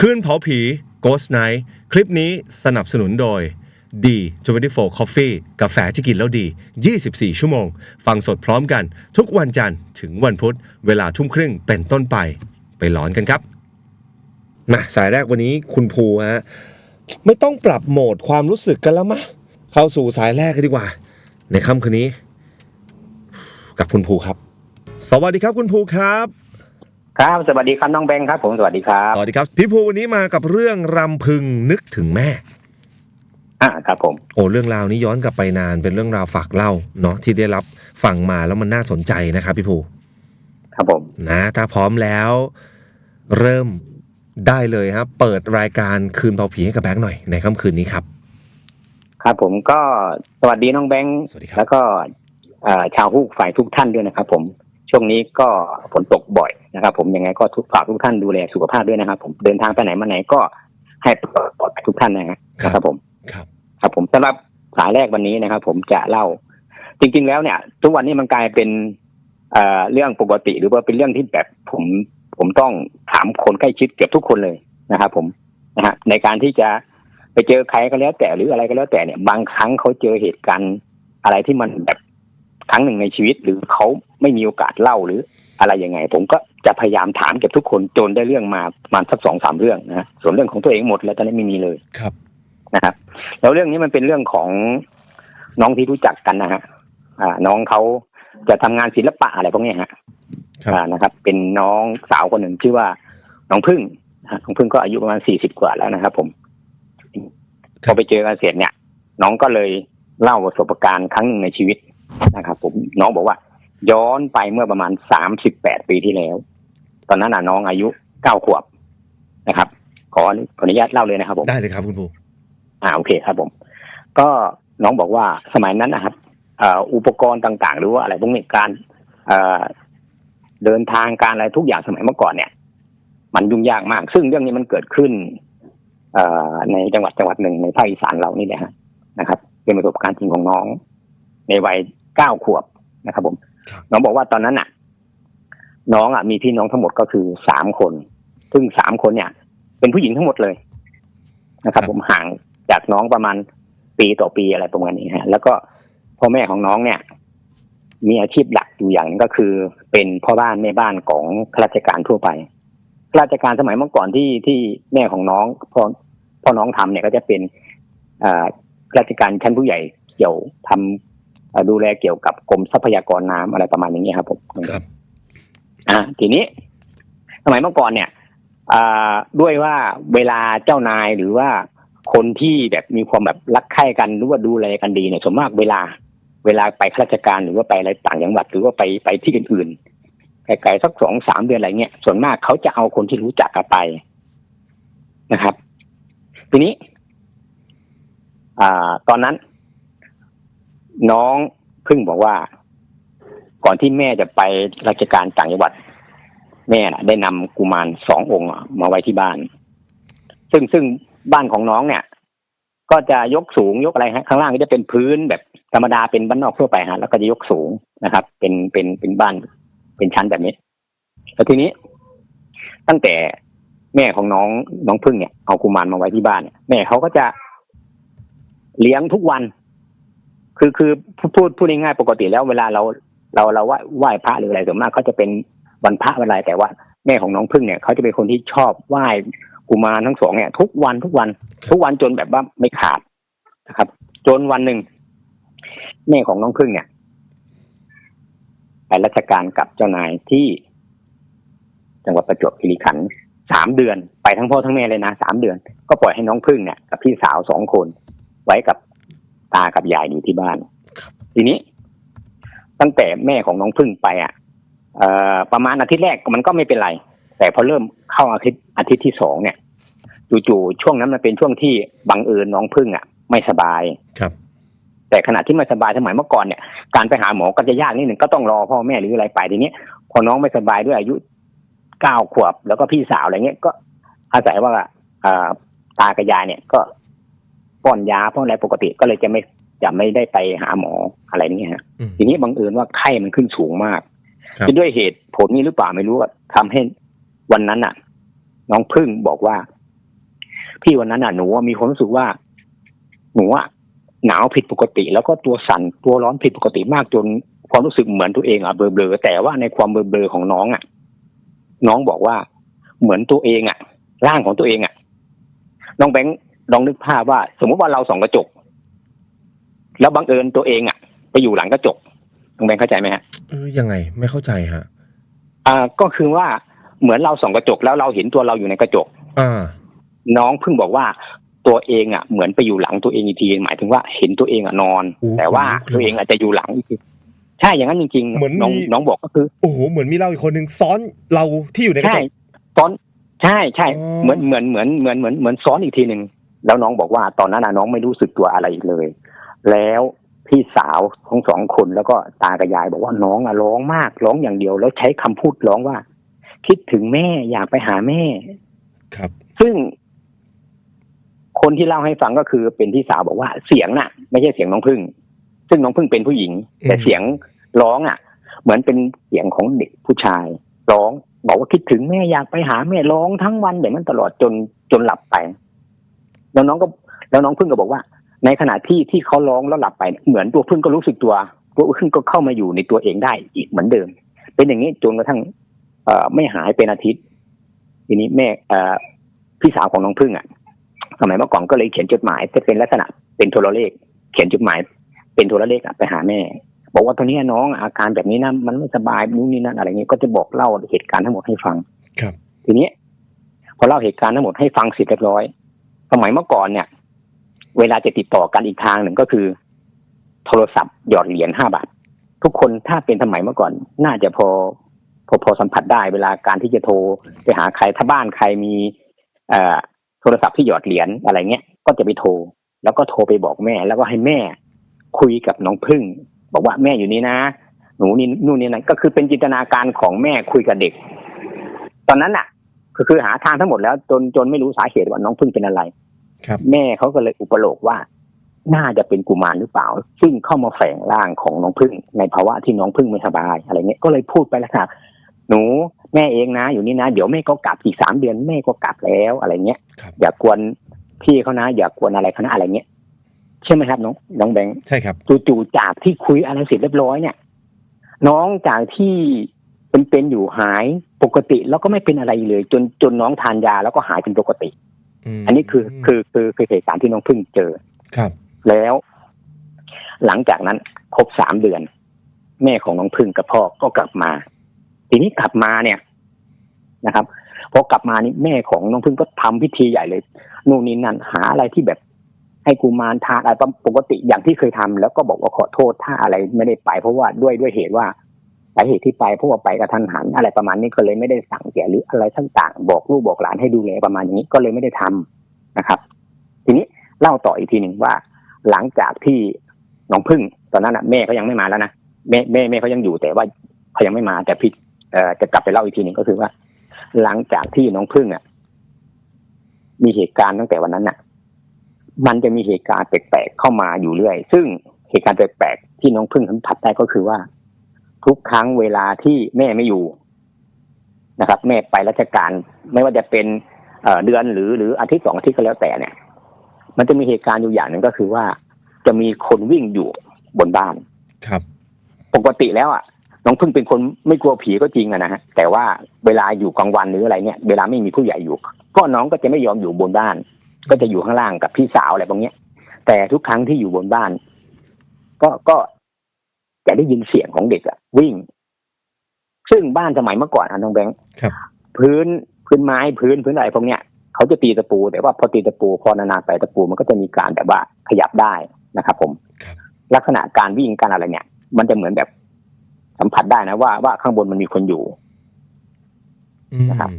คืนเผาผี Ghost Night คลิปนี้สนับสนุนโดย D24 Coffee กาแฟที่กินแล้วดี 24 ชั่วโมง ฟังสดพร้อมกัน ทุกวันจันทร์ถึงวันพุธ เวลาทุ่มครึ่งเป็นต้นไป ไปหลอนกันครับ มาสายแรกวันนี้คุณภูฮะ ไม่ต้องปรับโหมดความรู้สึกกันแล้วมะ เข้าสู่สายแรกกันดีกว่า ในค่ำคืนนี้ กับคุณภูครับ สวัสดีครับคุณภูครับ ครับสวัสดีครับน้องแบงค์ครับ ผมสวัสดีครับ สวัสดีครับ พี่ภูวันนี้มากับเรื่องรำพึงนึกถึงแม่ อ่าครับผม โอ้เรื่องราวนี้ย้อนกลับไปนานเป็นเรื่องราวฝากเล่าเนาะที่ได้รับฟังมาแล้วมันน่าสนใจนะครับ พี่ภูครับผมนะถ้าพร้อมแล้ว เริ่มได้เลยครับ เปิดรายการคืนเผาผีให้กับแบงค์หน่อยในค่ำคืนนี้ครับ ครับผมก็สวัสดีน้องแบงค์สวัสดีครับ แล้วก็เอ่อชาวฮูกฝ่ายทุกท่านด้วยนะครับผม ช่วงนี้ก็ฝนตกบ่อยนะครับ ผมยังไงก็ทุกฝากทุกท่านดูแลสุขภาพด้วยนะครับ ผมเดินทางไปไหนมาไหนก็ให้ปลอดภัยทุกท่านนะฮะนะครับผมครับครับ ผมสำหรับสายแรกวันนี้นะครับ ผมจะเล่า จริง ๆ แล้วเนี่ย ทุกวันนี้มันกลายเป็นเอ่อเรื่องปกติหรือว่าเป็นเรื่องที่แบบผมผมต้องถามคนใกล้ชิดเกือบทุกคนเลยนะครับผมนะฮะในการที่จะไปเจอใครก็แล้วแต่หรืออะไรก็แล้วแต่เนี่ย บางครั้งเขาเจอเหตุการณ์อะไรที่มันแบบ ครั้งหนึ่งในชีวิต หรือเขาไม่มีโอกาสเล่าหรืออะไรยังไง ผมก็จะพยายามถามเก็บทุกคนจนได้เรื่องมาประมาณสักสองสามเรื่องนะฮะส่วนเรื่องของตัวเองหมดแล้วตอนนี้ไม่มีเลยครับนะครับแล้วเรื่องนี้มันเป็นเรื่องของน้องที่รู้จักกันนะฮะอ่า น้องเขาจะทำงานศิลปะอะไรพวกเนี้ยฮะครับอ่านะครับ เป็นน้องสาวคนหนึ่งชื่อว่า น้องพึ่งนะฮะน้องพึ่งก็อายุประมาณสี่สิบกว่าแล้วนะครับ ผมพอไปเจอกันเสร็จเนี่ย น้องก็เลยเล่าประสบการณ์ครั้งหนึ่งในชีวิต นะครับผมน้องบอกว่า ย้อนไปเมื่อประมาณสามสิบแปดปีที่แล้ว ตอนนั้นน่ะน้องอายุเก้าขวบนะครับ ขอขออนุญาตเล่าเลยนะครับผมได้เลยครับคุณภูอ่าโอเคครับผม ก็น้องบอกว่าสมัยนั้นนะครับเอ่ออุปกรณ์ต่างๆ หรือว่าอะไรพวกนี้การเอ่อเดินทางการอะไรทุกอย่างสมัยเมื่อก่อนเนี่ย มันยุ่งยากมาก ซึ่งเรื่องนี้มันเกิดขึ้นเอ่อในจังหวัดจังหวัดหนึ่งในภาคอีสานเรานี่แหละฮะนะครับ เป็นประสบการณ์จริงของน้อง ในวัย เก้าขวบนะครับผม น้องบอกว่าตอนนั้นน่ะ น้องอะมีพี่น้องทั้งหมดก็คือสามคน ซึ่งสามคนเนี่ย เป็นผู้หญิงทั้งหมดเลยนะครับ ผมห่างจากน้องประมาณปีต่อปีอะไรประมาณนี้ฮะ แล้วก็พ่อแม่ของน้องเนี่ย มีอาชีพหลักอยู่อย่างหนึงก็คือ เป็นพ่อบ้านแม่บ้านของข้าราชการทั่วไปข้าราชการสมัยเมื่อก่อนที่ที่แม่ของน้องพ่อพ่อน้องทำเนี่ยก็จะเป็นอ่าข้าราชการชั้นผู้ใหญ่เกี่ยวทำเอ่อ ดูแลเกี่ยวกับกรมทรัพยากรน้ำอะไรประมาณอย่างนี้ยครับผมครับอ่าทีนี้ สมัยเมื่อก่อนเนี่ยอ่าด้วยว่าเวลาเจ้านายหรือว่าคนที่แบบมีความแบบรักใคร่กันหรือว่าดูแลกันดีเนี่ยส่วนมากเวลา เวลาไปข้าราชการหรือว่าไปอะไรต่างจังหวัด หรือว่าไปไปที่อื่นๆไกลๆสักสองสามเดือนอะไรเงี้ยส่วนมากเขาจะเอาคนที่รู้จักกันไปนะครับ ทีนี้ อ่า ตอนนั้น น้องเพึ่งบอกว่า ก่อนที่แม่จะไปราชการต่างจังหวัด แม่น่ะได้นำกุมารสององค์มาไว้ที่บ้าน ซึ่งซึ่งบ้านของน้องเนี่ย ก็จะยกสูงยกอะไรฮะข้างล่างก็จะเป็นพื้นแบบธรรมดาเป็นบ้านนอกทั่วไปฮะแล้วก็จะยกสูงนะครับ เป็นเป็นเป็นบ้านเป็นชั้นแบบนี้ แล้วทีนี้ ตั้งแต่แม่ของน้องน้องพึ่งเนี่ยเอากุมารมาไว้ที่บ้านเนี่ยแม่เขาก็จะเลี้ยงทุกวัน คือคือพูดพูดพูดง่ายๆปกติแล้วเวลาเราเราเราไหว้ไหว้พระหรืออะไรส่วนมากเขาจะเป็นวันพระวันอะไรแต่ว่าแม่ของน้องพึ่งเนี่ยเขาจะเป็นคนที่ชอบไหว้กุมารทั้งสองเนี่ย ทุกวันทุกวัน ทุกวันจนแบบว่าไม่ขาดนะครับ จนวันหนึ่งแม่ของน้องพึ่งเนี่ยไปราชการกับเจ้านายที่จังหวัดประจวบคีรีขันธ์สามเดือน ไปทั้งพ่อทั้งแม่เลยนะสามเดือน ก็ปล่อยให้น้องพึ่งเนี่ยกับพี่สาวสองคน ไว้กับ ตากับยายอยู่ที่บ้าน ทีนี้ ตั้งแต่แม่ของน้องพึ่งไปอะเอ่อประมาณอาทิตย์แรกมันก็ไม่เป็นไร แต่พอเริ่มเข้าอาทิตย์อาทิตย์ที่สองเนี่ยจู่ๆช่วงนั้นมันเป็นช่วงที่บังเอิญน้องพึ่งอะ ไม่สบายครับ แต่ขณะที่ไม่สบายสมัยเมื่อก่อนเนี่ย การไปหาหมอก็จะยากนิดหนึ่งก็ต้องรอพ่อแม่หรืออะไรไปทีนี้พอน้องไม่สบายด้วยอายุเก้าขวบแล้วก็พี่สาวอะไรเงี้ยก็อาศัยว่าอ่าตากับยายเนี่ยก็ ป้อนยาป้อนอะไรปกติก็เลยจะไม่จะไม่ได้ไปหาหมออะไรเงี้ยฮะอืมทีนี้บังเอิญว่าไข้มันขึ้นสูงมากครับคือด้วยเหตุผลนี้หรือเปล่าไม่รู้ว่าทำให้วันนั้นน่ะ น้องพึ่งบอกว่าที่วันนั้นน่ะหนูมีความรู้สึกว่าหนูอะหนาวผิดปกติ แล้วก็ตัวสั่นตัวร้อนผิดปกติมากจนความรู้สึกเหมือนตัวเองอะเบลอๆแต่ว่าในความเบลอๆของน้องอะน้องบอกว่าเหมือนตัวเองอะร่างของตัวเองอะน้องแบงค์ ลองนึกภาพว่า สมมติว่าเราส่องกระจก แล้วบังเอิญตัวเองอะไปอยู่หลังกระจกน้องแบงค์เข้าใจไหมฮะเออยังไงไม่เข้าใจฮะอ่าก็คือว่าเหมือนเราส่องกระจกแล้วเราเห็นตัวเราอยู่ในกระจก อ่า น้องเพิ่งบอกว่าตัวเองอะเหมือนไปอยู่หลังตัวเองอีกทีหมายถึงว่าเห็นตัวเองอะนอน โอ้แต่ว่าขนลุกเลยตัวเองอาจจะอยู่หลังอีกทีใช่อย่างนั้นจริงเหมือนๆน้องมี น้องบอกก็คือโอ้โหเหมือนมีเราอีกคนหนึ่งซ้อนเราที่อยู่ในกระใช่จกตอนใช่ใช่อ๋อ เหมือนเหมือนเหมือนเหมือนเหมือนเหมือนซ้อนอีกทีหนึ่ง แล้วน้องบอกว่าตอนนั้นน่ะน้องไม่รู้สึกตัวอะไรอีกเลย แล้วพี่สาวทั้งสองคนแล้วก็ตากับยายบอกว่าน้องอะร้องมากร้องอย่างเดียว แล้วใช้คำพูดร้องว่า คิดถึงแม่อยากไปหาแม่ ครับ ซึ่ง คนที่เล่าให้ฟังก็คือเป็นพี่สาวบอกว่าเสียงน่ะ ไม่ใช่เสียงน้องพึ่ง ซึ่งน้องพึ่งเป็นผู้หญิงอืมแต่เสียงร้องอะ เหมือนเป็นเสียงของเด็กผู้ชาย ร้อง บอกว่าคิดถึงแม่อยากไปหาแม่ร้องทั้งวันแบบนั้นตลอดจนจนหลับไป แล้วน้องก็แล้วน้องพึ่งก็บอกว่า ในขณะที่ที่เขาร้องแล้วหลับไปเนี่ยเหมือนตัวพึ่งก็รู้สึกตัว ตัวพึ่งก็เข้ามาอยู่ในตัวเองได้อีกเหมือนเดิม เป็นอย่างนี้จนกระทั่งเอ่อไม่หายเป็นอาทิตย์ ทีนี้แม่เอ่อพี่สาวของน้องพึ่งอะสมัยเมื่อก่อนก็เลยเขียนจดหมายจะเป็นลักษณะเป็นโทรเลข เขียนจดหมาย เป็นโทรเลขอะไปหาแม่บอกว่าตอนนี้น้องอาการแบบนี้นะมันไม่สบายนู่นนี่นั่นอะไรเงี้ยก็จะบอกเล่าเหตุการณ์ทั้งหมดให้ฟัง ครับ ทีนี้พอเล่าเหตุการณ์ทั้งหมดให้ฟังเสร็จเรียบร้อย สมัยเมื่อก่อนเนี่ย เวลาจะติดต่อกันอีกทางหนึ่งก็คือ โทรศัพท์หยอดเหรียญห้าบาท ทุกคนถ้าเป็นสมัยเมื่อก่อน น่าจะพอพอพอสัมผัสได้เวลาการที่จะโทรไปหาใครถ้าบ้านใครมีเอ่อโทรศัพท์ที่หยอดเหรียญอะไรเงี้ยก็จะไปโทร แล้วก็โทรไปบอกแม่ แล้วก็ให้แม่ คุยกับน้องพึ่ง บอกว่าแม่อยู่นี่นะ หนูนี่นู่นนี่นั่นก็คือเป็นจินตนาการของแม่คุยกับเด็ก ตอนนั้นน่ะก็คือหาทางทั้งหมดแล้วจนจนไม่รู้สาเหตุว่าน้องพึ่งเป็นอะไร ครับ แม่เขาก็เลยอุปโลกว่า น่าจะเป็นกุมารหรือเปล่า ซึ่งเข้ามาแฝงร่างของน้องพึ่ง ในภาวะที่น้องพึ่งไม่สบายอะไรเงี้ยก็เลยพูดไปแล้วค่ะหนูแม่เองนะ อยู่นี่นะ เดี๋ยวแม่ก็กลับอีกสามเดือนแม่ก็กลับแล้วอะไรเงี้ยครับอย่ากวนพี่เขานะ อย่ากวนอะไรเขานะอะไรเงี้ยใช่ไหมครับน้องน้องแบงค์ใช่ครับจู่ๆจากที่คุยอะไรเสร็จเรียบร้อยเนี่ย น้องจากที่เป็นๆอยู่หายปกติแล้วก็ไม่เป็นอะไรเลย จนจนน้องทานยาแล้วก็หายเป็นปกติม อันนี้คือคือคือคือเหตุการณ์ที่น้องเพิ่งเจอครับ แล้ว หลังจากนั้นครบสามเดือน แม่ของน้องพึ่งกับพ่อก็กลับมา ทีนี้กลับมาเนี่ยนะครับพอกลับมานี่แม่ของน้องพึ่งก็ทำพิธีใหญ่เลยนู่นนี่นั่นหาอะไรที่แบบ ให้กุมารทานอะไรปกติอย่างที่เคยทำแล้วก็บอกว่าขอโทษถ้าอะไรไม่ได้ไป เพราะว่าด้วยด้วยเหตุว่า สาเหตุที่ไปเพราะว่าไปกระทันหัน อะไรประมาณนี้ก็เลยไม่ได้สั่งแก่หรืออะไรต่างๆ บอกลูกบอกหลานให้ดูแลประมาณอย่างนี้ก็เลยไม่ได้ทำนะครับ ทีนี้เล่าต่ออีกทีหนึ่งว่า หลังจากที่น้องพึ่ง ตอนนั้นนะแม่เขายังไม่มาแล้วนะแม่แม่แม่เขายังอยู่แต่ว่าเขายังไม่มาแต่พี่จะกลับไปเล่าอีกทีหนึ่งก็คือว่า หลังจากที่น้องพึ่งอะ มีเหตุการณ์ตั้งแต่วันนั้นน่ะ มันจะมีเหตุการณ์แปลกๆเข้ามาอยู่เรื่อย ซึ่งเหตุการณ์แปลกๆที่น้องพึ่งสัมผัสได้ก็คือว่า ทุกครั้งเวลาที่แม่ไม่อยู่นะครับ แม่ไปราชการ ไม่ว่าจะเป็นเอ่อเดือนหรือหรืออาทิตย์สองอาทิตย์ก็แล้วแต่เนี่ย มันจะมีเหตุการณ์อยู่อย่างหนึ่งก็คือว่า จะมีคนวิ่งอยู่บนบ้านครับ ปกติแล้วอะน้องพึ่งเป็นคนไม่กลัวผีก็จริงอะนะฮะแต่ว่าเวลาอยู่กลางวันหรืออะไรเนี่ย เวลาไม่มีผู้ใหญ่อยู่ ก็น้องก็จะไม่ยอมอยู่บนบ้าน ก็จะอยู่ข้างล่างกับพี่สาวอะไรพวกเนี้ยแต่ทุกครั้งที่อยู่บนบ้าน ก็ก็ จะได้ยินเสียงของเด็กอะวิ่ง ซึ่งบ้านสมัยเมื่อก่อนอะน้องแบงค์ครับพื้นพื้นไม้พื้นพื้นอะไรพวกเนี้ยเขาจะตีตะปู แต่ว่าพอตีตะปู พอนานๆไปตะปูมันก็จะมีการแบบว่าขยับได้นะครับผมครับลักษณะการวิ่งการอะไรเนี่ย มันจะเหมือนแบบสัมผัสได้นะว่าว่าข้างบนมันมีคนอยู่อืมนะครับ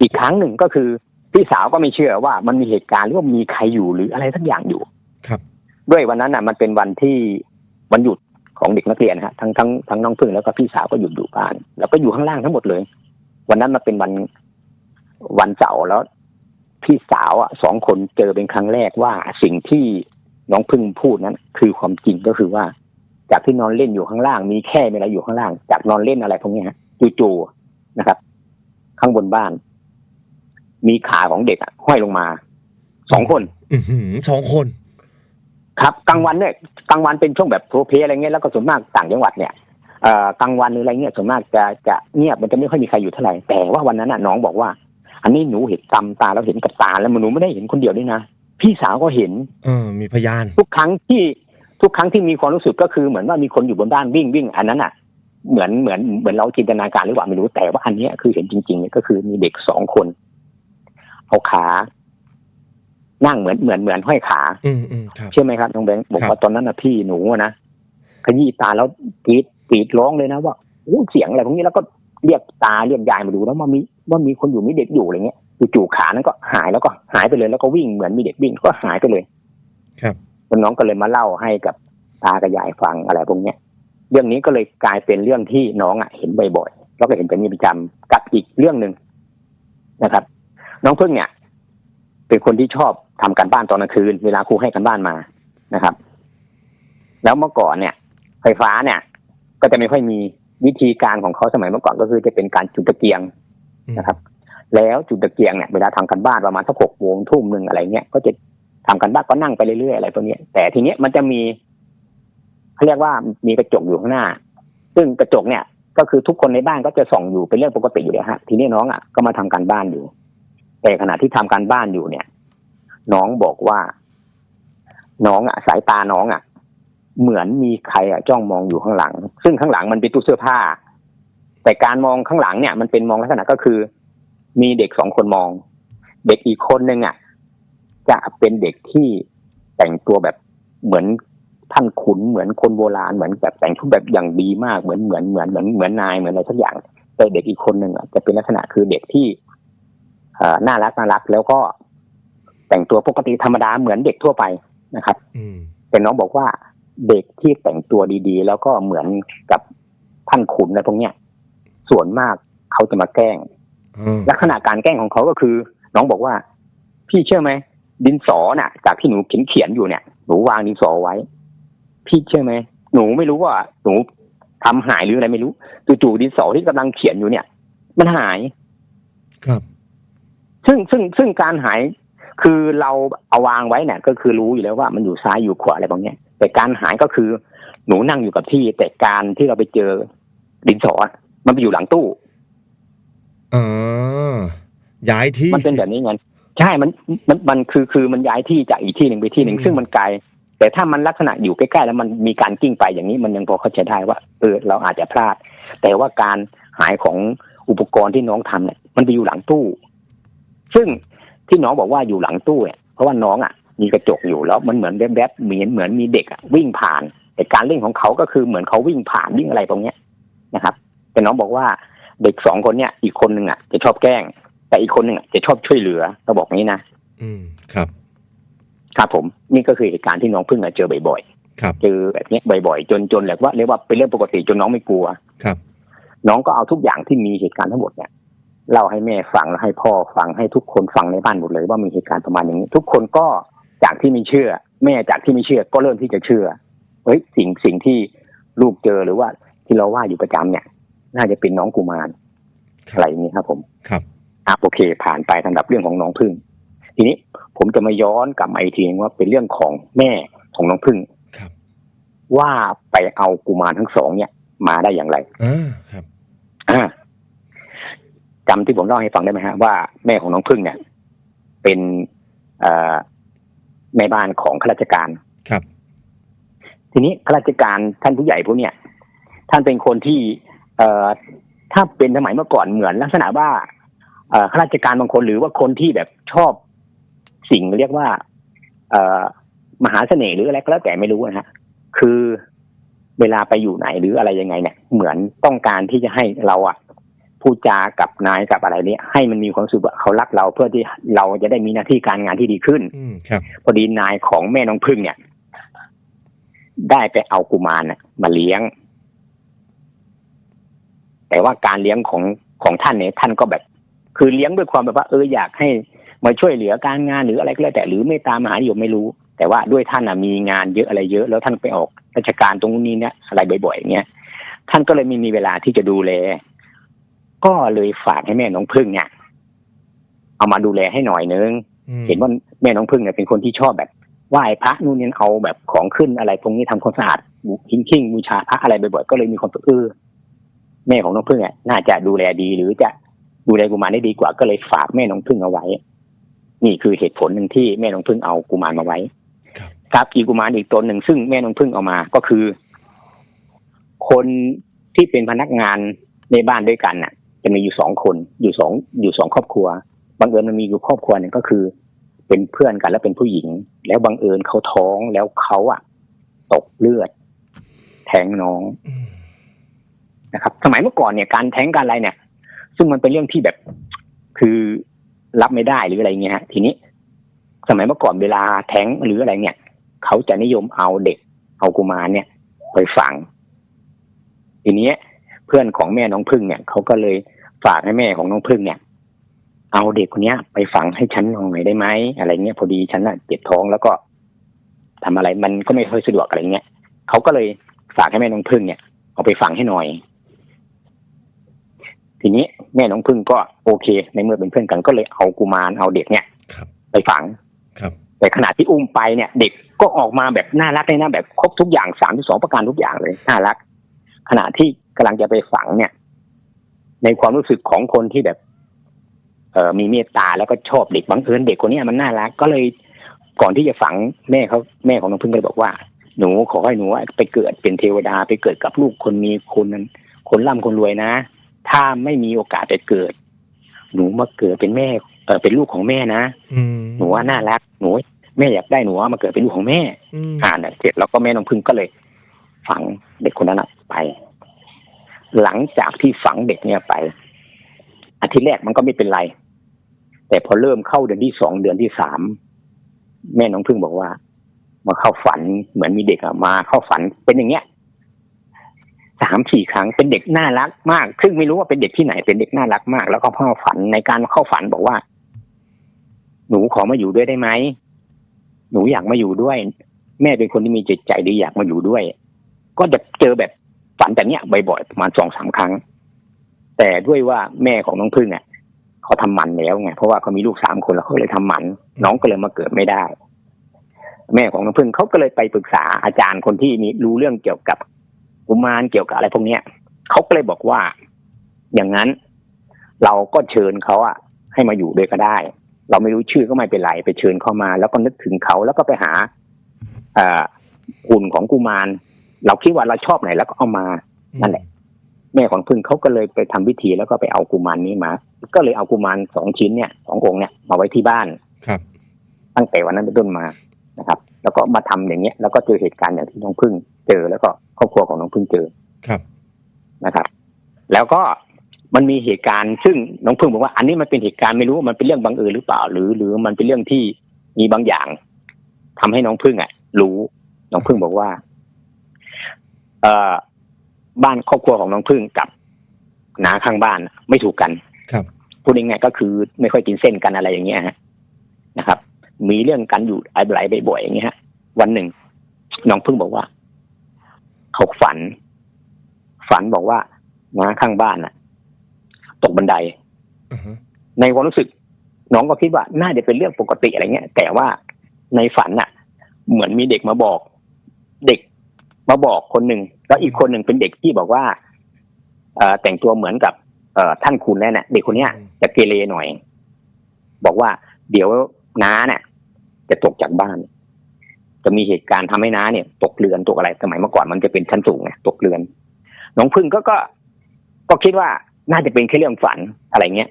อีกครั้งหนึ่งก็คือพี่สาวก็ไม่เชื่อว่ามันมีเหตุการณ์หรือว่ามีใครอยู่หรืออะไรสักอย่างอยู่ ครับ ด้วยวันนั้นน่ะ มันเป็นวันที่วันหยุด ของเด็กนักเรียนฮะทั้งทั้งทั้งน้องพึ่งแล้วก็พี่สาวก็หยุดอยู่บ้าน แล้วก็อยู่ข้างล่างทั้งหมดเลย วันนั้นมันเป็นวันวันเสาร์แล้ว พี่สาวอะสองคนเจอเป็นครั้งแรกว่าสิ่งที่น้องพึ่งพูดนั้น คือความจริงก็คือว่า จากที่นอนเล่นอยู่ข้างล่าง มีแค่มีอะไรอยู่ข้างล่าง จากนอนเล่นอะไรพวกนี้ฮะจู่ๆนะครับ ข้างบนบ้าน มีขาของเด็กอะห้อยลงมาสองคนสองคน ครับกลางวันเนี่ยกลางวันเป็นช่วงแบบโพลเพลอะไรเงี้ยแล้วก็ส่วนมากต่างจังหวัดเนี่ยเอ่อกลางวันหรืออะไรเงี้ยส่วนมากจะจะเงียบมันจะไม่ค่อยมีใครอยู่เท่าไหร่แต่ว่าวันนั้นน่ะน้องบอกว่า อันนี้หนูเห็นตำตาแล้วเห็นกับตาแล้วหนูไม่ได้เห็นคนเดียวด้วยนะพี่สาวก็เห็น เออมีพยาน ทุกครั้งที่ทุกครั้งที่มีความรู้สึกก็คือเหมือนว่ามีคนอยู่บนบ้านวิ่งวิ่งอันนั้นอะ เหมือนเหมือนเหมือนเราจินตนาการหรือเปล่าไม่รู้แต่ว่าอันเนี้ยคือเห็นจริงๆเนี่ยก็คือมีเด็กสองคน เอาขา นั่งเหมือนเหมือนเหมือนห้อยขาอืมอืมครับ เชื่อไหมครับน้องแบงค์บอกครับว่าตอนนั้นนะพี่หนูอะนะขยี้ตาแล้วกรีดกรีดร้องเลยนะว่าโอ้เสียงอะไรพวกนี้แล้วก็เรียกตาเรียกยายมาดูแล้วว่ามีว่ามีคนอยู่มีเด็กอยู่อะไรเงี้ยจู่ๆขานั้นก็หายแล้วก็หายไปเลยแล้วก็วิ่งเหมือนมีเด็กวิ่งก็หายไปเลย ครับแล้วน้องก็เลยมาเล่าให้กับตากับยายฟังอะไรพวกเนี้ยเรื่องนี้ก็เลยกลายเป็นเรื่องที่น้องอะเห็นบ่อยๆแล้วก็เห็นเป็นประจำกับอีกเรื่องหนึ่งนะครับ น้องพึ่งเนี่ย เป็นคนที่ชอบ ทำการบ้านตอนกลางคืน เวลาครูให้การบ้านมานะครับ แล้วเมื่อก่อนเนี่ย ไฟฟ้าเนี่ย ก็จะไม่ค่อยมีวิธีการของเขาสมัยเมื่อก่อนก็คือจะเป็นการจุดตะเกียงนะครับ แล้วจุดตะเกียงเนี่ยเวลาทำกันบ้านประมาณสักหกโมงทุ่มหนึ่งอะไรเงี้ยก็จะทำกันบ้านก็นั่งไปเรื่อยๆอะไรพวกเนี้ยแต่ทีเนี้ยมันจะมีเขาเรียกว่ามีกระจกอยู่ข้างหน้า ซึ่งกระจกเนี่ย ก็คือทุกคนในบ้านก็จะส่องอยู่เป็นเรื่องปกติอยู่แล้วฮะ ทีนี้น้องอะก็มาทำการบ้านอยู่ แต่ขณะที่ทำการบ้านอยู่เนี่ย น้องบอกว่า น้องอะ สายตาน้องอะ เหมือนมีใครอะจ้องมองอยู่ข้างหลัง ซึ่งข้างหลังมันเป็นตู้เสื้อผ้า แต่การมองข้างหลังเนี่ย มันเป็นมองลักษณะก็คือ มีเด็กสองคนมอง เด็กอีกคนนึงอะ จะเป็นเด็กที่แต่งตัวแบบเหมือนท่านขุนเหมือนคนโบราณเหมือนแบบแต่งชุดแบบอย่างดีมากเหมือนเหมือนเหมือนเหมือนเหมือนนายเหมือนอะไรสักอย่าง แต่เด็กอีกคนหนึ่งอะจะเป็นลักษณะคือเด็กที่เอ่อน่ารักน่ารักแล้วก็ แต่งตัวปกติธรรมดาเหมือนเด็กทั่วไปนะครับ อืมแต่น้องบอกว่าเด็กที่แต่งตัวดีๆ แล้วก็เหมือนกับท่านขุนอะไรพวกเนี้ยส่วนมากเขาจะมาแกล้งเออลักษณะการแกล้งของเขาก็คือ น้องบอกว่า พี่เชื่อไหมดินสอน่ะ จากที่หนูเขียนเขียนๆอยู่เนี่ยหนูวางดินสอไว้ พี่เชื่อไหมหนูไม่รู้ว่า หนูทำหายหรืออะไรไม่รู้จู่ๆดินสอที่กำลังเขียนอยู่เนี่ย มันหาย ครับ ซึ่งซึ่งซึ่งการหาย คือเราเอาวางไว้เนี่ยก็คือรู้อยู่แล้วว่ามันอยู่ซ้ายอยู่ขวาอะไรบางเนี้ยแต่การหายก็คือหนูนั่งอยู่กับที่ แต่การที่เราไปเจอดินสออะมันไปอยู่หลังตู้เออย้ายที่มันเป็นแบบนี้ไงใช่มันมันมันคือคือมันย้ายที่จากอีกที่หนึ่งไปที่หนึ่งอืมซึ่งมันไกลแต่ถ้ามันลักษณะอยู่ใกล้ๆแล้วมันมีการกิ้งไปอย่างนี้มันยังพอเข้าใจได้ว่าเออเราอาจจะพลาด แต่ว่าการหายของอุปกรณ์ที่น้องทำเนี่ยมันไปอยู่หลังตู้ ซึ่ง ที่น้องบอกว่าอยู่หลังตู้เนี่ยเพราะว่าน้องอะมีกระจกอยู่แล้วมันเหมือนแวบๆเหมือนเหมือนมีเด็กอะวิ่งผ่าน แต่การเล่นของเขาก็คือเหมือนเขาวิ่งผ่านวิ่งอะไรตรงเนี้ยนะครับ แต่น้องบอกว่าเด็กสองคนเนี่ยอีกคนหนึ่งอะจะชอบแกล้ง แต่อีกคนหนึ่งอะจะชอบช่วยเหลือเราบอกงี้นะอืมครับ ครับผมนี่ก็คือเหตุการณ์ที่น้องเพิ่งอะเจอบ่อยครับๆเจอแบบเนี้ยบ่อยๆจนจนแบบว่าเรียกว่าเป็นเรื่องปกติจนน้องไม่กลัวครับ น้องก็เอาทุกอย่างที่มีเหตุการณ์ทั้งหมดเนี่ย เล่าให้แม่ฟังแล้วให้พ่อฟังให้ทุกคนฟังในบ้านหมดเลย ว่ามีเหตุการณ์ประมาณอย่างนี้ ทุกคนก็จากที่ไม่เชื่อ แม่จากที่ไม่เชื่อก็เริ่มที่จะเชื่อเฮ้ยสิ่งสิ่งที่ลูกเจอหรือว่าที่เราว่าอยู่ประจำเนี่ย น่าจะเป็นน้องกุมารครัอะไรบอย่างนี้ครับ ผมครับอะโอเค ผ่านไปสำหรับเรื่องของน้องพึ่ง ทีนี้ผมจะมาย้อนกลับมาอีกทีนึงว่าเป็นเรื่องของแม่ของน้องพึ่งครับ ว่าไปเอากุมารทั้งสองเนี่ย มาได้อย่างไรอ่าครับอ่า จำที่ผมเล่าให้ฟังได้ไหมฮะว่าแม่ของน้องพึ่งเนี่ย เป็นเอ่อแม่บ้านของข้าราชการครับ ทีนี้ข้าราชการท่านผู้ใหญ่พวกเนี่ย ท่านเป็นคนที่ เอ่อถ้าเป็นสมัยเมื่อก่อนเหมือนลักษณะว่าเอ่อข้าราชการบางคนหรือว่าคนที่แบบชอบสิ่งเรียกว่าเอ่อมหาเสน่ห์หรืออะไรก็แล้วแต่ไม่รู้นะฮะคือเวลาไปอยู่ไหนหรืออะไรยังไงเนี่ย เหมือนต้องการที่จะให้เราอะ พูดจากับนายกับอะไรเนี่ยให้มันมีความรู้สึกว่าเขารักเราเพื่อที่เราจะได้มีหน้าที่การงานที่ดีขึ้นอืมครับพอดีนายของแม่น้องพึ่งเนี่ย ได้ไปเอากุมารน่ะมาเลี้ยง แต่ว่าการเลี้ยงของของท่านเนี่ยท่านก็แบบ คือเลี้ยงด้วยความแบบว่าเอออยากให้มาช่วยเหลือการงานหรืออะไรก็แล้วแต่หรือเมตตามหานิยมไม่รู้ แต่ว่าด้วยท่านน่ะมีงานเยอะอะไรเยอะ แล้วท่านไปออกราชการตรงนู้นนี้เนี่ยอะไรบ่อยๆอย่างเงี้ยท่านก็เลยไม่มีเวลาที่จะดูแล ก็เลยฝากให้แม่น้องพึ่งเนี่ยเอามาดูแลให้หน่อยนึงอืมเห็นว่าแม่น้องพึ่งเนี่ยเป็นคนที่ชอบแบบไหว้พระนู่นนี่เอาแบบของขึ้นอะไรตรงนี้ทำความสะอาดบูหิ้งขิ้งบูชาพระอะไรบ่อยๆก็เลยมีความรู้สึกเออแม่ของน้องพึ่งอะน่าจะดูแลดีหรือจะดูแลกุมารได้ดีกว่า ก็เลยฝากแม่น้องพึ่งเอาไว้ นี่คือเหตุผลหนึ่งที่แม่น้องพึ่งเอากุมารมาไว้ ครับครับอีกกุมารอีกตนหนึ่งซึ่งแม่น้องพึ่งเอามาก็คือ คนที่เป็นพนักงานในบ้านด้วยกันน่ะ จะมีอยู่สองคนอยู่สองอยู่สองครอบครัวบังเอิญมันมีอยู่ครอบครัวหนึ่งก็คือ เป็นเพื่อนกันแล้วเป็นผู้หญิง แล้วบังเอิญเขาท้องแล้วเขาอะตกเลือด แทงน้องนะครับ สมัยเมื่อก่อนเนี่ยการแท้งการอะไรเนี่ย ซึ่งมันเป็นเรื่องที่แบบคือรับไม่ได้หรืออะไรเงี้ยฮะทีนี้ สมัยเมื่อก่อนเวลาแท้งหรืออะไรเนี่ยเขาจะนิยมเอาเด็ก เอากุมารเนี่ย ไปฝัง ทีนี้เพื่อนของแม่น้องพึ่งเนี่ยเขาก็เลย ฝากให้แม่ของน้องพึ่งเนี่ย เอาเด็กคนเนี้ย ไปฝังให้ฉันหน่อยได้ไหมอะไรเงี้ยพอดีฉันน่ะเจ็บท้องแล้วก็ทำอะไรมันก็ไม่ค่อยสะดวกอะไรเงี้ยเขาก็เลยฝากให้แม่น้องพึ่งเนี่ยเอาไปฝังให้หน่อย ทีนี้แม่น้องพึ่งก็โอเค ในเมื่อเป็นเพื่อนกันก็เลยเอากุมารเอาเด็กเนี่ยครับไปฝังครับแต่ขณะที่อุ้มไปเนี่ย เด็กก็ออกมาแบบน่ารักเลยนะแบบครบทุกอย่างสามที่สองประการทุกอย่างเลยน่ารัก ขณะที่กำลังจะไปฝังเนี่ย ในความรู้สึกของคนที่แบบเอ่อมีเมตตาแล้วก็ชอบเด็กบังเอิญเด็กคนเนี้ยมันน่ารักก็เลยก่อนที่จะฝังแม่เขาแม่ของน้องพึ่งก็เลยบอกว่า หนูขอให้หนูไปเกิดเป็นเทวดาไปเกิดกับลูกคนมีคนนั้นคนร่ำคนรวยนะ ถ้าไม่มีโอกาสไปเกิด หนูมาเกิดเป็นแม่เออเป็นลูกของแม่นะอืมหนูว่าน่ารักหนูแม่อยากได้หนูว่ามาเกิดเป็นลูกของแม่อืมอ่านเสร็จแล้วก็แม่น้องพึ่งก็เลยฝังเด็กคนนั้นน่ะไป หลังจากที่ฝังเด็กเนี่ยไปอาทิตย์แรกมันก็ไม่เป็นไร แต่พอเริ่มเข้าเดือนที่สองเดือนที่สามแม่น้องพึ่งบอกว่า มาเข้าฝันเหมือนมีเด็กอะมาเข้าฝันเป็นอย่างเงี้ยสามสี่ครั้งเป็นเด็กน่ารักมาก ซึ่งไม่รู้ว่าเป็นเด็กที่ไหนเป็นเด็กน่ารักมาก แล้วก็พ่อฝันในการเข้าฝันบอกว่า หนูขอมาอยู่ด้วยได้ไหมหนูอยากมาอยู่ด้วย แม่เป็นคนที่มีจิตใจดีอยากมาอยู่ด้วย ก็จะเจอแบบ ฝันแบบเนี้ยบ่อยๆประมาณสองสามครั้ง แต่ด้วยว่าแม่ของน้องพึ่งอะเขาทำหมันแล้วไงเพราะว่าเขามีลูกสามคนแล้วเขาเลยทำหมัน น้องก็เลยมาเกิดไม่ได้ แม่ของน้องพึ่งเขาก็เลยไปปรึกษาอาจารย์คนที่มีรู้เรื่องเกี่ยวกับกุมารเกี่ยวกับอะไรพวกเนี้ยเขาก็เลยบอกว่า อย่างนั้น เราก็เชิญเขาอะให้มาอยู่ด้วยก็ได้ เราไม่รู้ชื่อก็ไม่เป็นไรไปเชิญเข้ามา แล้วก็นึกถึงเขาแล้วก็ไปหาอ่อหุ่นของกุมาร เราคิดว่าเราชอบไหนแล้วก็เอามานั่นแหละ แม่ของพึ่งเขาก็เลยไปทำพิธีแล้วก็ไปเอากุมารนี้มา ก็เลยเอากุมารสองชิ้นเนี่ยสององค์เนี่ยมาไว้ที่บ้านครับ ตั้งแต่วันนั้นเป็นต้นมานะครับ แล้วก็มาทำอย่างเงี้ย แล้วก็เจอเหตุการณ์อย่างที่น้องพึ่งเจอแล้วก็ครอบครัวของน้องพึ่งเจอครับนะครับ แล้วก็มันมีเหตุการณ์ซึ่งน้องพึ่งบอกว่าอันนี้มันเป็นเหตุการณ์ไม่รู้ว่ามันเป็นเรื่องบังเอิญหรือเปล่า หรือ หรือมันเป็นเรื่องที่มีบางอย่างทำให้น้องพึ่งอะ รู้น้องพึ่งบอกว่า เอ่อบ้านครอบครัวของน้องพึ่งกับน้าข้างบ้านไม่ถูกกันครับพูดง่ายๆก็คือไม่ค่อยกินเส้นกันอะไรอย่างเงี้ยฮะนะครับ มีเรื่องกันอยู่อะไรบ่อยๆอย่างเงี้ยฮะวันหนึ่งน้องพึ่งบอกว่าเขาฝัน ฝันบอกว่าน้าข้างบ้านน่ะ ตกบันไดอ่าฮะในความรู้สึก น้องก็คิดว่าน่าจะเป็นเรื่องปกติอะไรเงี้ย แต่ว่าในฝันน่ะ เหมือนมีเด็กมาบอก เด็ก มาบอกคนหนึ่งแล้วอีกคนหนึ่งเป็นเด็กที่บอกว่าเอ่อแต่งตัวเหมือนกับเอ่อท่านคุณแล้วเนี่ยเด็กคนเนี้ยจะเกเรหน่อย บอกว่าเดี๋ยวน้าเนี่ยจะตกจากบ้าน จะมีเหตุการณ์ทำให้น้าเนี่ย ตกเรือนตกอะไรสมัยเมื่อก่อนมันจะเป็นชั้นสูงไงตกเรือน น้องพึ่งก็ก็ก็คิดว่าน่าจะเป็นแค่เรื่องฝันอะไรเงี้ย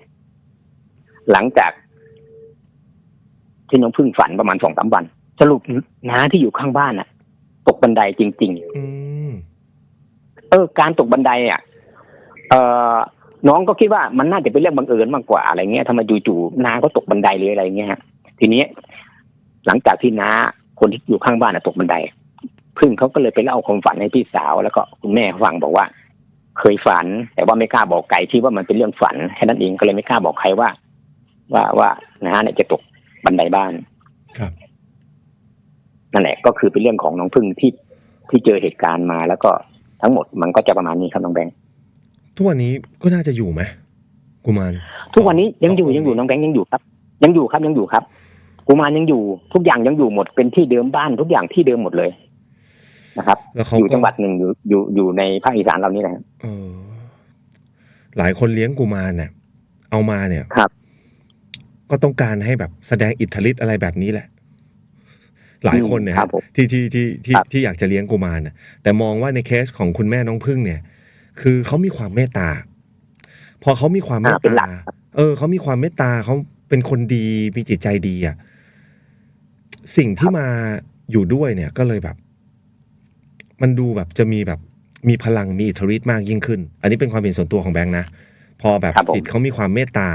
หลังจาก ที่น้องพึ่งฝันประมาณสองสามวัน สรุปน้าที่อยู่ข้างบ้านน่ะ ตกบันไดจริง ๆ อืม เออ การตกบันไดอะ เออน้องก็คิดว่ามันน่าจะเป็นเรื่องบังเอิญมากกว่าอะไรเงี้ยทำไมจู่ๆน้าก็ตกบันไดเลยอะไรเงี้ยฮะทีนี้หลังจากที่น้าคนที่อยู่ข้างบ้านอะตกบันได พึ่งเขาก็เลยไปเล่าความฝันให้พี่สาว แล้วก็คุณแม่ฟังบอกว่า เคยฝัน แต่ว่าไม่กล้าบอกไกลที่ว่ามันเป็นเรื่องฝันแค่นั้นเองก็เลยไม่กล้าบอกใครว่า ว่าว่าน้าเนี่ยจะตกบันไดบ้านครับ นั่นแหละก็คือเป็นเรื่องของน้องพึ่งที่ที่เจอเหตุการณ์มา แล้วก็ทั้งหมดมันก็จะประมาณนี้ครับน้องแบงค์ทุกวันนี้ก็น่าจะอยู่ไหมกุมาร ทุกวันนี้ยังอยู่สยังอยู่น้องแบงค์ยังอยู่ครับ ยังอยู่ครับยังอยู่ครับกุมารยังอยู่ทุกอย่างยังอยู่หมดเป็นที่เดิมบ้านทุกอย่างที่เดิมหมดเลยนะครับแล้วเขาอยู่ก็จังหวัดหนึ่งอยู่อยู่อยู่ในภาคอีสานเรานี่นะครับเออหลายคนเลี้ยงกุมารเนี่ยเอามาเนี่ยครับ ก็ต้องการให้แบบแสดงอิทธิฤทธิ์อะไรแบบนี้แหละ หลายคนเนี่ยครับผมที่ที่ที่ที่ครับที่อยากจะเลี้ยงกุมารนะแต่มองว่าในเคสของคุณแม่น้องพึ่งเนี่ย คือเขามีความเมตตา พอเขามีความเมตอ่าเป็นหลัตากครับเออเขามีความเมตตาเขาเป็นคนดีมีจิตใจดีอะสิ่งที่มาอยู่ด้วยเนี่ยก็เลยแบบ มันดูแบบจะมีแบบมีพลังมีอิทธิฤทธิ์มากยิ่งขึ้น อันนี้เป็นความเห็นส่วนตัวของแบงค์นะ พอแบบครับผมจิตเขามีความเมตตา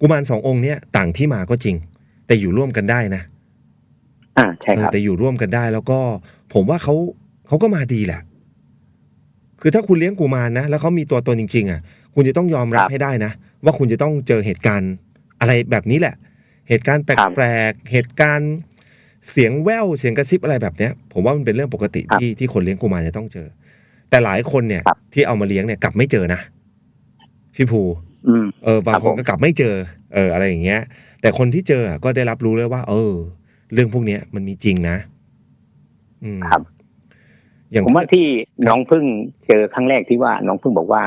กุมารสององค์เนี้ยต่างที่มาก็จริง แต่อยู่ร่วมกันได้นะ อ่าใช่เอคอรับแต่อยู่ร่วมกันได้ แล้วก็ผมว่าเขาเขาก็มาดีแหละ คือถ้าคุณเลี้ยงกุมารนะ แล้วเขามีตัวตนจริง ๆ อะ คุณจะต้องยอมรับครับให้ได้นะ ว่าคุณจะต้องเจอเหตุการณ์อะไรแบบนี้แหละ เหตุการณ์แครับปลกๆเหตุการณ์เสียงแว่วเสียงกระซิบอะไรแบบเนี้ย ผมว่ามันเป็นเรื่องปกติครับที่ที่คนเลี้ยงกุมารจะต้องเจอ แต่หลายคนเนี่ยครับที่เอามาเลี้ยงเนี่ยกลับไม่เจอนะพี่ภูอืมเออบางครับคนผมก็กลับไม่เจอ เออ อะไรอย่างเงี้ย แต่คนที่เจออะก็ได้รับรู้เลยว่า เออ เรื่องพวกเนี้ยมันมีจริงนะ อืมครับ อย่างผมว่าเพื่อนที่น้องพึ่งเจอครั้งแรกที่ว่าน้องพึ่งบอกว่า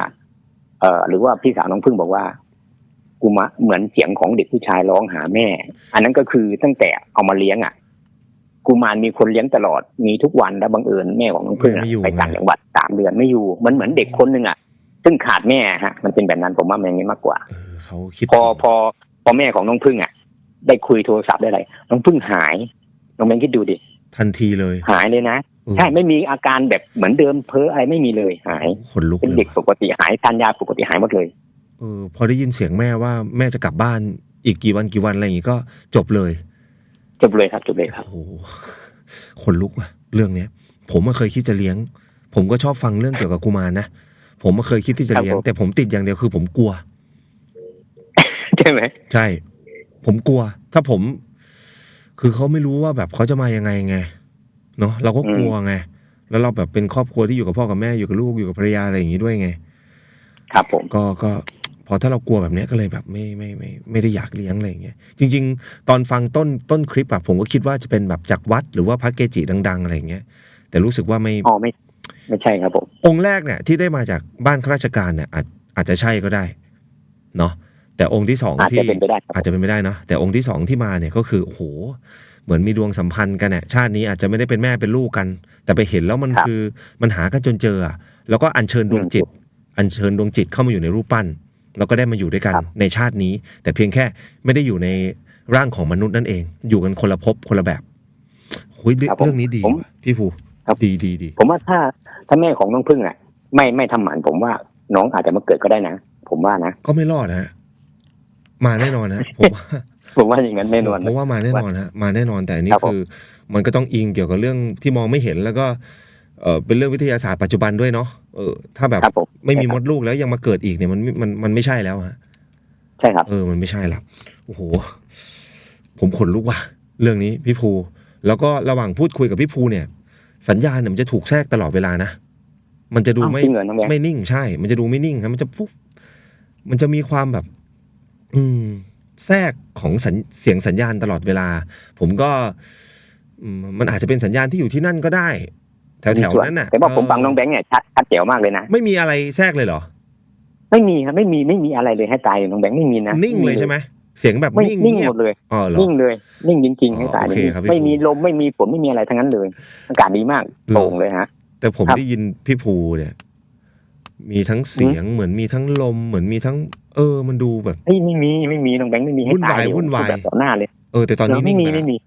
เออหรือว่าพี่สาวน้องพึ่งบอกว่ากูมะเหมือนเสียงของเด็กผู้ชายร้องหาแม่ อันนั้นก็คือตั้งแต่เอามาเลี้ยงอะกุมารมีคนเลี้ยงตลอดมีทุกวันแล้วบังเอิญแม่ของน้องพึ่งอะไม่อยู่ไปต่างจังหวัดสามเดือนไม่อยู่มันเหมือนเด็กคนหนึ่งอะซึ่งขาดแม่ฮะ มันเป็นแบบนั้นผมว่ามันอย่างนี้มากกว่าเออเขาคิดพอพอพอแม่ของน้องพึ่งอะ ได้คุยโทรศัพท์ได้อะไรน้องพึ่งหายน้องเบงคิดดูดิทันทีเลย หายเลยนะเออใช่ไม่มีอาการแบบเหมือนเดิมเพ้ออะไรไม่มีเลยหายขนลุกเป็นเลยเด็กปว่ะกติหายทานยาปกติหายหมดเลยเออพอได้ยินเสียงแม่ว่าแม่จะกลับบ้านอีกกี่วันกี่วันอะไรอย่างงี้ก็จบเลย จบเลยครับจบเลยครับโอ้โหขนลุกว่ะเรื่องเนี้ย ผมก็เคยคิดจะเลี้ยง ผมก็ชอบฟังเรื่องเกี่ยวกับกุมารนะผมก็เคยคิดที่จะเลี้ยงครับผมแต่ผมติดอย่างเดียวคือผมกลัว ใช่ไหมใช่ ผมกลัว ถ้าผม คือเขาไม่รู้ว่าแบบเขาจะมายังไงไงเนาะเราก็กลัวไงแล้วเราแบบเป็นครอบครัวที่อยู่กับพ่อกับแม่อยู่กับลูกอยู่กับภรรยาอะไรอย่างงี้ด้วยไง ครับผมก็ก็พอถ้าเรากลัวแบบเนี้ยก็เลยแบบไม่ไม่ไม่ไม่ได้อยากเลี้ยงอะไรอย่างเงี้ยจริง ๆ ตอนฟังต้นต้นคลิปอะผมก็คิดว่าจะเป็นแบบจากวัดหรือว่าพระเกจิดัง ๆ อะไรอย่างเงี้ย แต่รู้สึกว่าไม่อ๋อไม่ ไม่ใช่ครับผมองค์แรกเนี่ยที่ได้มาจากบ้านข้าราชการเนี่ยอาจอาจจะใช่ก็ได้ เนาะ แต่องค์ที่สองอาจที่จะเป็นไปได้ครับอาจจะเป็นไม่ได้เนาะแต่องค์ที่สองที่มาเนี่ยก็คือโอ้โหเหมือนมีดวงสัมพันธ์กันเนี่ยชาตินี้อาจจะไม่ได้เป็นแม่เป็นลูกกัน แต่ไปเห็นแล้วมันครับคือมันหากันจนเจออะแล้วก็อัญเชิญดวงจิต อัญเชิญดวงจิตเข้ามาอยู่ในรูปปั้น แล้วก็ได้มาอยู่ด้วยกันครับในชาตินี้ แต่เพียงแค่ไม่ได้อยู่ในร่างของมนุษย์นั่นเอง อยู่กันคนละภพคนละแบบโอ้ยเรื่องครับผมเรื่องนี้ดีผมว่ะพี่ภูครับดีดีดีผมว่าถ้าถ้าแม่ของน้องพึ่งอะ ไม่ไม่ทำหมันผมว่าน้องอาจจะมาเกิดก็ได้นะ ผมว่านะ ก็ไม่รอดนะฮะ มาแน่นอนนะผมว่าผมว่าอย่างนั้นแน่นอนเพราะว่ามาแน่นอนฮะมาแน่นอนแต่อันนี้ครับผมคือ มันก็ต้องอิงเกี่ยวกับเรื่องที่มองไม่เห็นแล้วก็เออเป็นเรื่องวิทยาศาสตร์ปัจจุบันด้วยเนาะเออถ้าแบบครับผมไม่มีมดลูกแล้วยังมาเกิดอีกเนี่ยมันมันมันไม่ใช่แล้วฮะใช่ครับเออมันไม่ใช่ละโอ้โห ผมขนลุกว่ะ เรื่องนี้พี่ภู แล้วก็ระหว่างพูดคุยกับพี่ภูเนี่ย สัญญาณเนี่ยมันจะถูกแทรกตลอดเวลานะมันจะดูอ้าวไม่จริงเหรอน้องแบงค์ไม่นิ่งใช่ มันจะดูไม่นิ่งครับมันจะฟุ๊บมันจะมีความแบบ อืมแทรกของสัญเสียงสัญญาณตลอดเวลา ผมก็อืมมันอาจจะเป็นสัญญาณที่อยู่ที่นั่นก็ได้ แถวแถวๆนั้นน่ะแต่ว่าผมเฟังน้องแบงค์เนี่ยชัดชัดแจ๋วมากเลยนะ ไม่มีอะไรแทรกเลยเหรอ ไม่มีครับไม่มีไม่มีอะไรเลยให้ตายน้องแบงค์ไม่มีนะนิ่งเลยใช่ไหมเสียงแบบไม่นิ่งนิ่งเงียหบมดเลยอ๋อเหรอนิ่งเลย นิ่งจริงๆให้ตายอ๋อโอเคครับพี่ไม่มีลมไม่มีฝนไม่มีอะไรทั้งนั้นเลย อากาศดีมากหรอโปร่งเลยฮะแต่ผมครับได้ยินพี่ภูเนี่ย มีทั้งเสียงเหมือนมีทั้งลม เหมือนมีทั้ง เออ มันดูแบบเฮ้ยไม่มีไม่มีน้องแบงค์ไม่มีให้ตายวุ่นวายวุ่นวายเดี๋ยวพูดแบบต่อหน้าเลยเออแต่ตอนนี้ไม่นิ่งมีไปไม่ละมี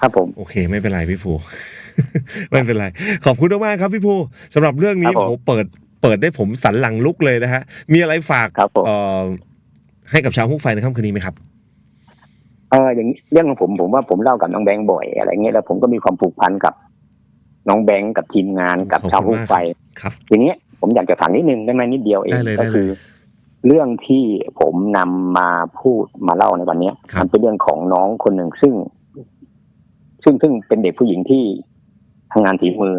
ครับผม โอเค ไม่เป็นไรพี่ภูไม่เป็นไร ขอบคุณมากๆครับพี่ภูสำหรับเรื่องนี้ครับผมโหเปิดเปิดได้ผมสันหลังลุกเลยนะฮะ มีอะไรฝากครับผมเอ่อให้กับชาวฮุกไฟในค่ำคืนนี้ไหมครับเอออย่างนี้เรื่องของผมผมว่าผมเล่ากับน้องแบงค์บ่อยอะไรเงี้ยแล้วผมก็มีความผูกพันกับน้องแบงค์กับทีมงานกับขอบคุณชาวผู้มากไฟครับทีนี้ ผมอยากจะถามนิดนึงได้ไหมนิดเดียวเองได้เลยก็ได้เลยคือ เรื่องที่ผมนำมาพูดมาเล่าในวันเนี้ยครับมันเป็นเรื่องของน้องคนหนึ่งซึ่ง ซึ่งซึ่งเป็นเด็กผู้หญิงที่ทำงานฝีมือ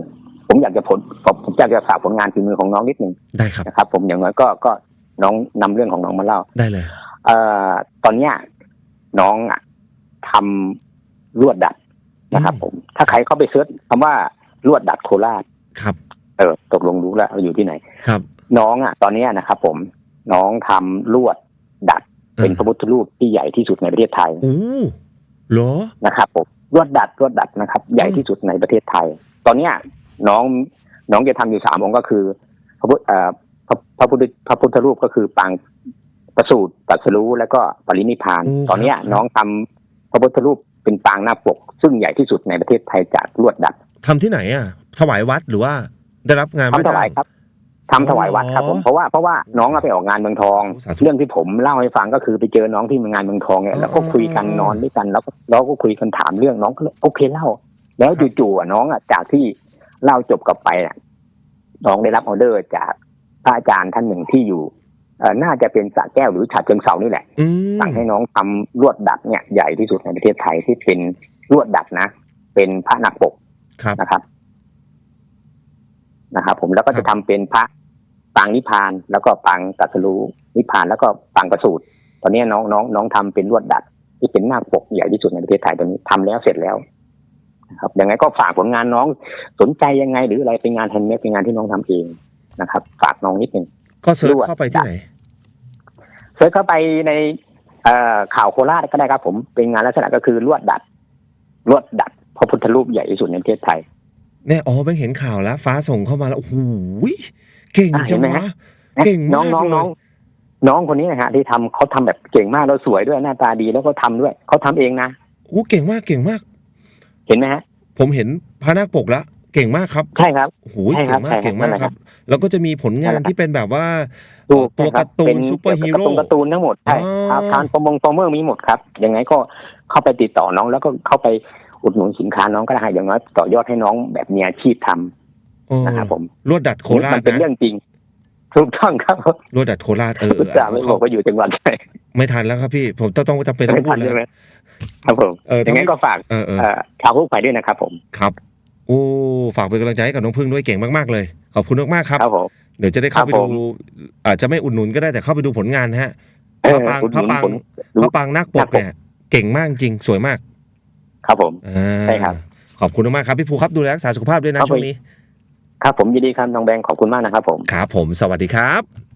ผมอยากจะผลผมผมอยากจะฝากผลงานฝีมือของน้องนิดนึงได้ครับนะครับ ผมอย่างน้อยก็ก็น้องนำเรื่องของน้องมาเล่าได้เลย เอ่อตอนเนี้ยน้องอะททำลวดดัดนะครับ ผม ถ้าใครเข้าไปเซิร์ชคำว่าลวดดัดโคราชครับ เออตกลงรู้แล้วอยู่ที่ไหน ครับ น้องอะ ตอนเนี้ยนะครับผมน้องทำลวดดัดเป็นพระพุทธรูปที่ใหญ่ที่สุดในประเทศไทยโอ้เหรอนะครับผมลวดดัดลวดดัดนะครับ ใหญ่ที่สุดในประเทศไทย ตอนเนี้ยน้องน้องจะทำอยู่สามองค์ก็คือ พระพุทธเอ่อพระพระพุทธพระพุทธรูปก็คือปางประสูติตรัสรู้แล้วก็ปรินิพพานโอ้ครับตอนเนี้ยครับน้องทำพระพุทธรูปเป็นปางหน้าปก ซึ่งใหญ่ที่สุดในประเทศไทยจากลวดดัดทำที่ไหนอะถวายวัดหรือว่า ได้รับงานทำถวายครับทำถวายวัดครับผมเพราะว่าเพราะว่าน้องอะไปออกงานเมืองทอง โอ้สาธุเรื่องที่ผมเล่าให้ฟังก็คือไปเจอน้องที่งานเมืองทองเนี่ยแล้วก็คุยกันอ๋อนอนด้วยกันแล้วก็เราก็คุยกันถามเรื่องน้องก็เลยโอเคเล่า แล้วจู่ๆอะน้องอะจากที่เล่าจบกลับไปอะน้องได้รับออเดอร์จากพระอาจารย์ท่านหนึ่งที่อยู่เอ่อน่าจะเป็นสระแก้วหรือฉะเชิงเซานี่แหละ อืมสั่งให้น้องทำลวดดัดเนี่ยใหญ่ที่สุดในประเทศไทยที่เป็นลวดดัดนะ เป็นพระหนักปกครับ นะครับ นะครับผมแล้วก็ครัจะบทำเป็นพระปางนิพพาน แล้วก็ปางตรัสรู้นิพพานแล้วก็ปางประสูตรตอนนี้น้องน้องน้องทำเป็นลวดดัด ที่เป็นหน้าปกใหญ่ที่สุดในประเทศไทยตอนนี้ทำแล้วเสร็จแล้วนะครับยังไงก็ฝากผลงานน้องสนใจยังไงหรืออะไรเป็นงานแฮนด์เมดเป็นงานที่น้องทำเองนะครับ ฝากน้องนิดนึงก็เซิร์ชลวดเข้าไปที่ไหนเซิร์ชเข้าไปในเอ่อข่าวโคราชก็ได้ครับ ผมเป็นงานลักษณะก็คือลวดดัดลวดดัดพระพุทธรูปใหญ่ที่สุดในประเทศไทย เนี่ยอ๋อไปเห็นข่าวแล้ว ฟ้าส่งเข้ามาแล้วโอ้โหเก่งอะจังเห็นไหมวะฮะเก่งมากน้องน้องเลยน้องน้องคนนี้นะฮะที่ทำเขาทำแบบเก่งมากแล้วสวยด้วยหน้าตาดีแล้วก็ทำด้วยเขาทำเองนะโอ้เก่งมากเก่งมาก เห็นไหมฮะ ผมเห็นพระนาคปกแล้วเก่งมากครับ ใช่ครับโอ้โหใช่ครัเก่บงมากใช่ครับเก่งมากนั่นแหละคครัรับบแล้วก็จะมีผลงานนั่นแหละที่เป็นแบบว่าถูกตัวใช่คการ์ตูนเป็นซูเปอร์ฮีโร่การ์ตูนทั้งหมดใช่อ๋อครับทานฟอร์มงฟอร์เมอร์มีหมดครับยังไงก็เข้าไปติดต่อน้องแล้วก็เข้าไป อุดหนุนสินค้าน้องก็ได้อย่างน้อยต่อยอดให้น้องแบบมีอาชีพทำโอ้นะครับผมลวดดัดโครามัชนเป็นนะเรื่องจริงถูกต้องครับลวดดัดโคราชเอออุตส่าห์ไม่บอกว่าอยู่จังหวัดไหนไม่ทันแล้วครับพี่ ผมต้องต้องจำเป็นต้องไม่พูทัดนแล้ใช่วไหมครับผมเออยังไงก็ฝากเออเออเอ่อชาวผู้ไปด้วยนะครับ ผมครับโอ้ฝากเป็นกำลังใจให้กับน้องพึ่งด้วยเก่งมากๆเลย ขอบคุณมากๆครับครับผมเดี๋ยวจะได้เข้าไปครับดูผมอาจจะไม่อุดหนุนก็ได้แต่เข้าไปดูผลงานนะฮะเอพอระปางอุดหพระนุนปางผลพระปางนาคปนากคปกเนี่ยเก่งมากจริงสวยมาก ครับผมอ่าใช่ครับ ขอบคุณมากๆครับพี่ภูครับดูแลรักษาสุขภาพด้วยนะครับช่วงนี้ ครับผมยินดีครับน้องแบงค์ขอบคุณมากนะครับผม ครับผมสวัสดีครับ